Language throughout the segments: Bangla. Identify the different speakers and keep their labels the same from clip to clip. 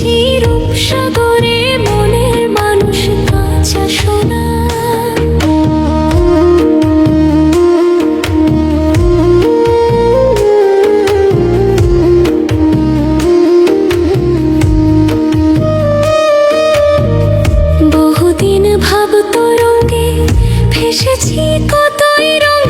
Speaker 1: দেখেছি রূপসাগরে মনের মানুষ কাঁচা বহুদিন ভাব তরঙ্গে ভেসেছি কতই রঙে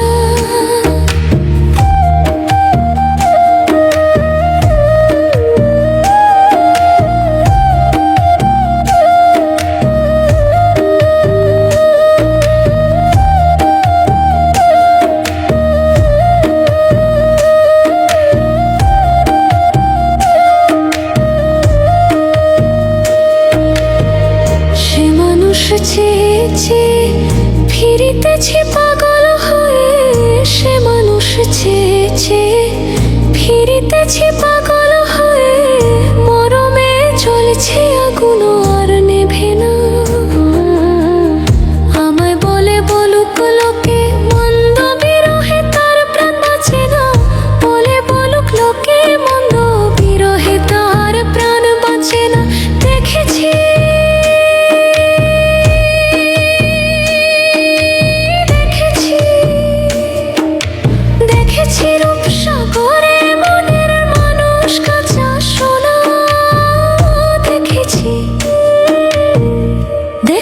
Speaker 1: ফিরিতেছে পাগল হয়ে সে মানুষ চেয়েছে ফিরিতেছে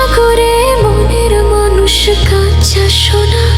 Speaker 1: রূপসাগরে মনের মানুষ কাঁচা সোনা।